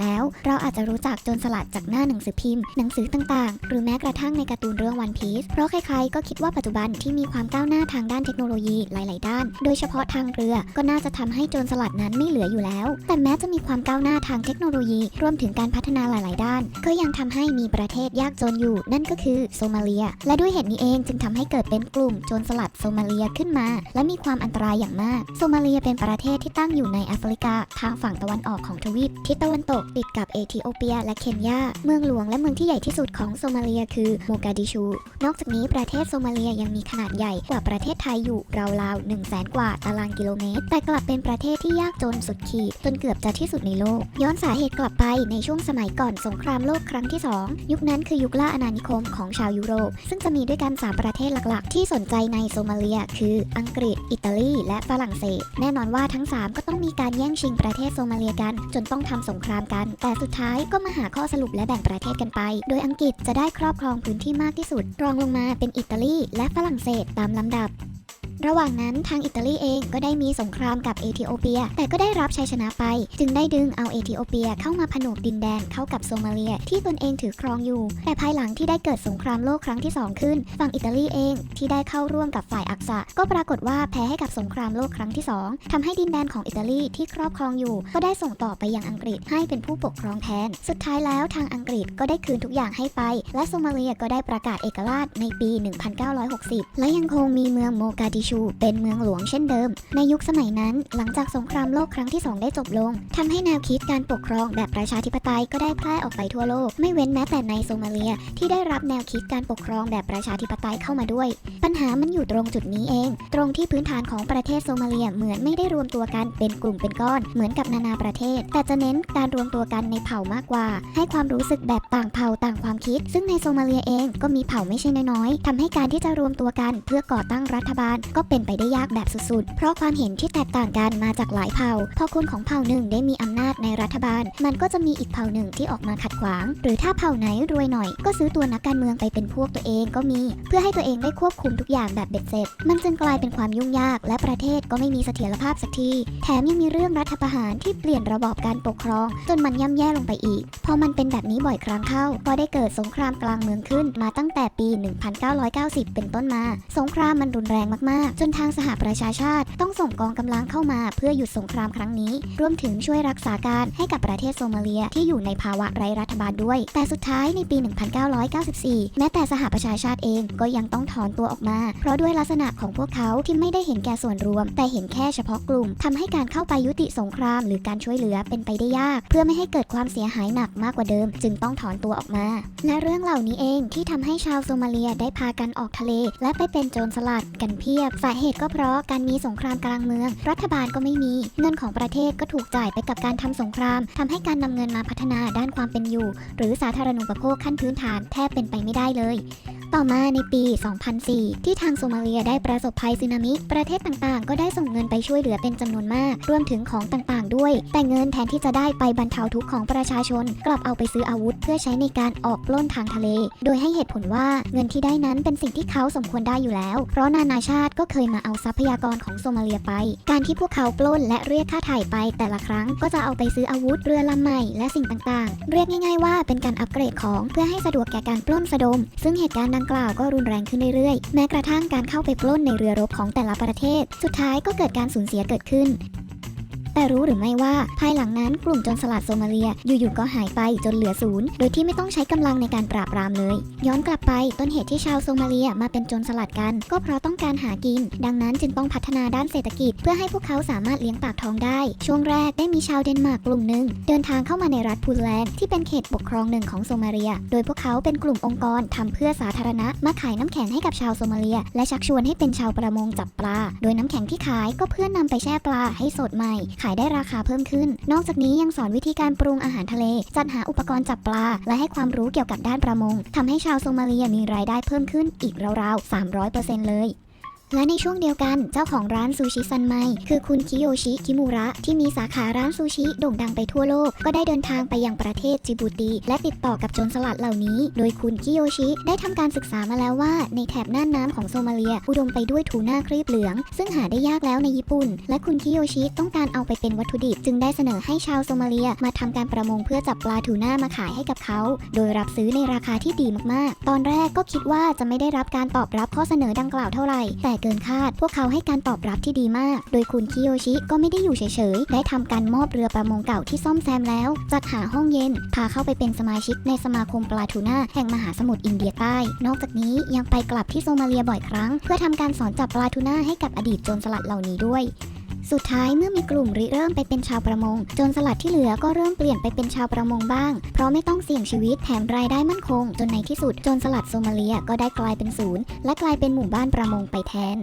แล้ว เราอาจจะรู้จักโจรสลัดจากหน้าหนังสือพิมพ์ หนังสือต่างๆ หรือแม้กระทั่งในการ์ตูนเรื่องวันพีซเพราะใครๆก็คิดว่าปัจจุบันที่มีความก้าวหน้าทางด้านเทคโนโลยีหลาย ๆ ด้าน โดยเฉพาะทางเรือก็น่าจะทำให้โจรสลัดนั้นไม่เหลืออยู่แล้ว แต่แม้จะมีความก้าวหน้าทางเทคโนโลยี รวมถึงการพัฒนาหลาย ๆ ด้าน ก็ยังทำให้มีประเทศยากจนอยู่ นั่นก็คือโซมาเลีย และด้วยเหตุนี้เองจึงทำให้เกิดเป็นกลุ่มโจรสลัดโซมาเลียขึ้นมา และมีความอันตรายอย่างมาก โซมาเลียเป็นประเทศที่ตั้งอยู่ในแอฟริกาทางฝั่งตะวันออกของทวีปทิศตะวันตกติดกับเอธิโอเปีย และเคนยา เมืองหลวงและเมืองที่ใหญ่ที่สุดของโซมาเลียคือโมกาดิชู นอกจากนี้ประเทศโซมาเลียยังมีขนาดใหญ่กว่าประเทศไทยอยู่ราวๆ1 0 0 0 0แสนกว่าตารางกิโลเมตร แต่กลับเป็นประเทศที่ยากจนสุดขีดจนเกือบจะที่สุดในโลก ย้อนสาเหตุกลับไปในช่วงสมัยก่อนสงครามโลกครั้งที่ 2 ยุคนั้นคือยุคล่าอาณานิคมของชาวยุโรป ซึ่งจะมีด้วยกัน3ประเทศหลักๆ ที่สนใจในโซมาเลีย คืออังกฤษ อิตาลี และฝรั่งเศส แน่นอนว่าทั้ง 3 ก็ต้องมีการแย่งชิงประเทศโซมาเลียกัน จนต้องทำสงครามกันแต่สุดท้ายก็มาหาข้อสรุปและแบ่งประเทศกันไป โดยอังกฤษจะได้ครอบครองพื้นที่มากที่สุด รองลงมาเป็นอิตาลีและฝรั่งเศสตามลำดับ ระหว่างนั้นทางอิตาลีเองก็ได้มีสงครามกับเอธิโอเปีย แต่ก็ได้รับชัยชนะไป จึงได้ดึงเอาเอธิโอเปียเข้ามาผนวกดินแดนเข้ากับโซมาเลีย ที่ตนเองถือครองอยู่ แต่ภายหลังที่ได้เกิดสงครามโลกครั้งที่ 2 ขึ้น ฝั่งอิตาลีเองที่ได้เข้าร่วมกับฝ่ายอักษะ ก็ปรากฏว่าแพ้ให้กับสงครามโลกครั้งที่ 2ทำให้ดินแดนของอิตาลีที่ครอบครองอยู่ ก็ได้ส่งต่อไปยังอังกฤษให้เป็นผู้ปกครองแทน สุดท้ายแล้วทางอังกฤษก็ได้คืนทุกอย่างให้ไป และโซมาเลียก็ได้ประกาศเอกราชในปี 1960 และยังคงมีเมืองโมกาดิชูเป็นเมืองหลวงเช่นเดิม ในยุคสมัยนั้น หลังจากสงครามโลกครั้งที่ 2 ได้จบลงทำให้แนวคิดการปกครองแบบประชาธิปไตยก็ได้แพร่ออกไปทั่วโลก ไม่เว้นแม้แต่ในโซมาเลียที่ได้รับแนวคิดการปกครองแบบประชาธิปไตยเข้ามาด้วย ปัญหามันอยู่ตรงจุดนี้เอง ตรงที่พื้นฐานของประเทศโซมาเลียเหมือนไม่ได้รวมตัวกันเป็นกลุ่มเป็นก้อน เหมือนกับนานาประเทศ แต่จะเน้นการรวมตัวกันในเผ่ามากกว่า ให้ความรู้สึกแบบต่างเผ่าต่างความคิด ซึ่งในโซมาเลียเองก็มีเผ่าไม่ใช่น้อยๆทำให้การที่จะรวมตัวกันเพื่อก่อตั้งรัฐบาลก็เป็นไปได้ยากแบบสุดๆ เพราะความเห็นที่แตกต่างกันมาจากหลายเผ่า พอคนของเผ่าหนึ่งได้มีอำนาจในรัฐบาล มันก็จะมีอีกเผ่าหนึ่งที่ออกมาขัดขวาง หรือถ้าเผ่าไหนรวยหน่อย ก็ซื้อตัวนักการเมืองไปเป็นพวกตัวเองก็มี เพื่อให้ตัวเองได้ควบคุมทุกอย่างแบบเบ็ดเสร็จ มันจึงกลายเป็นความยุ่งยาก และประเทศก็ไม่มีเสถียรภาพสักที แถมยังมีเรื่องรัฐประหารที่เปลี่ยนระบอบการปกครอง จนมันย่ำแย่ลงไปอีก พอมันเป็นแบบนี้บ่อยครั้งเข้า ก็ได้เกิดสงครามกลางเมืองขึ้นมาตั้งแต่ปี 1990 เป็นต้นมา สงครามมันรุนแรงมากๆจนทางสหประชาชาติต้องส่งกองกำลังเข้ามาเพื่อหยุดสงครามครั้งนี้ รวมถึงช่วยรักษาการให้กับประเทศโซมาเลียที่อยู่ในภาวะไร้รัฐบาลด้วย แต่สุดท้ายในปี 1994 แม้แต่สหประชาชาติเองก็ยังต้องถอนตัวออกมา เพราะด้วยลักษณะของพวกเขาที่ไม่ได้เห็นแก่ส่วนรวม แต่เห็นแค่เฉพาะกลุ่มทำให้การเข้าไปยุติสงคราม หรือการช่วยเหลือเป็นไปได้ยาก เพื่อไม่ให้เกิดความเสียหายหนักมากกว่าเดิม จึงต้องถอนตัวออกมา และเรื่องเหล่านี้เองที่ทำให้ชาวโซมาเลียได้พากันออกทะเล และไปเป็นโจรสลัดกันเพียบสาเหตุก็เพราะการมีสงครามกลางเมือง รัฐบาลก็ไม่มี เงินของประเทศก็ถูกจ่ายไปกับการทำสงครามทำให้การนำเงินมาพัฒนาด้านความเป็นอยู่ หรือสาธารณูปโภคขั้นพื้นฐานแทบเป็นไปไม่ได้เลย ต่อมาในปี 2004 ที่ทางโซมาเลียได้ประสบภัยสึนามิ ประเทศต่างๆ ก็ได้ส่งเงินไปช่วยเหลือเป็นจำนวนมาก รวมถึงของต่างๆ ด้วย แต่เงินแทนที่จะได้ไปบรรเทาทุกข์ของประชาชน กลับเอาไปซื้ออาวุธ เพื่อใช้ในการออกปล้นทางทะเล โดยให้เหตุผลว่าเงินที่ได้นั้นเป็นสิ่งที่เขาสมควรได้อยู่แล้ว เพราะนานาชาติก็เคยมาเอาทรัพยากรของโซมาเลียไป การที่พวกเขาปล้นและเรียกค่าถ่ายไป แต่ละครั้งก็จะเอาไปซื้ออาวุธเรือลำใหม่และสิ่งต่างๆ เรียกง่าย ๆ ว่าเป็นการอัปเกรดของเพื่อให้สะดวกแก่การปล้นสะดม ซึ่งเหตุการณ์ดังกล่าวก็รุนแรงขึ้นเรื่อยๆ แม้กระทั่งการเข้าไปปล้นในเรือรบของแต่ละประเทศ สุดท้ายก็เกิดการสูญเสียเกิดขึ้น แต่รู้หรือไม่ว่า ภายหลังนั้นกลุ่มโจรสลัดโซมาเลียอยู่ๆก็หายไปจนเหลือศูนย์โดยที่ไม่ต้องใช้กำลังในการปราบปรามเลย ย้อนกลับไปต้นเหตุที่ชาวโซมาเลียมาเป็นโจรสลัดกัน ก็เพราะต้องการหากิน ดังนั้นจึงต้องพัฒนาด้านเศรษฐกิจ เพื่อให้พวกเขาสามารถเลี้ยงปากท้องได้ ช่วงแรกได้มีชาวเดนมาร์กกลุ่มหนึ่งเดินทางเข้ามาในรัฐพูนแลนด์ที่เป็นเขตปกครองหนึ่งของโซมาเลีย โดยพวกเขาเป็นกลุ่มองค์กรทำเพื่อสาธารณะมาขายน้ำแข็งให้กับชาวโซมาเลีย และชักชวนให้เป็นชาวประมงจับปลา โดยน้ำแข็งที่ขายก็เพื่อนำไปแช่ปลาให้สดใหม่ายได้ราคาเพิ่มขึ้น นอกจากนี้ยังสอนวิธีการปรุงอาหารทะเล จัดหาอุปกรณ์จับปลา และให้ความรู้เกี่ยวกับด้านประมงทำให้ชาวโซมาเลียมีรายได้เพิ่มขึ้นอีกราวๆ300%เลย และในช่วงเดียวกันเจ้าของร้านซูชิซันไมคือคุณคิโยชิคิมูระที่มีสาขาร้านซูชิโด่งดังไปทั่วโลก ก็ได้เดินทางไปยังประเทศจิบูตี และติดต่อกับโจรสลัดเหล่านี้ โดยคุณคิโยชิได้ทำการศึกษามาแล้วว่า ในแถบน่านน้ำของโซมาเลีย อุดมไปด้วยทูน่าครีบเหลือง ซึ่งหาได้ยากแล้วในญี่ปุ่น และคุณคิโยชิต้องการเอาไปเป็นวัตถุดิบ จึงได้เสนอให้ชาวโซมาเลีย มาทำการประมงเพื่อจับปลาทูน่ามาขายให้กับเขา โดยรับซื้อในราคาที่ดีมากๆ ตอนแรกก็คิดว่าจะไม่ได้รับการตอบรับข้อเสนอดังกล่าวเท่าไหร่แต่เกินคาด พวกเขาให้การตอบรับที่ดีมาก โดยคุณคิโยชิก็ไม่ได้อยู่เฉยๆ ได้ทำการมอบเรือประมงเก่าที่ซ่อมแซมแล้ว จัดหาห้องเย็น พาเข้าไปเป็นสมาชิกในสมาคมปลาทูน่าแห่งมหาสมุทรอินเดียใต้ นอกจากนี้ยังไปกลับที่โซมาเลียบ่อยครั้ง เพื่อทำการสอนจับปลาทูน่าให้กับอดีตโจรสลัดเหล่านี้ด้วย สุดท้ายเมื่อมีกลุ่มริเริ่มไปเป็นชาวประมง จนสลัดที่เหลือก็เริ่มเปลี่ยนไปเป็นชาวประมงบ้าง เพราะไม่ต้องเสี่ยงชีวิตแถมรายได้มั่นคง จนในที่สุดจนสลัดโซมาเลียก็ได้กลายเป็นศูนย์ และกลายเป็นหมู่บ้านประมงไปแทน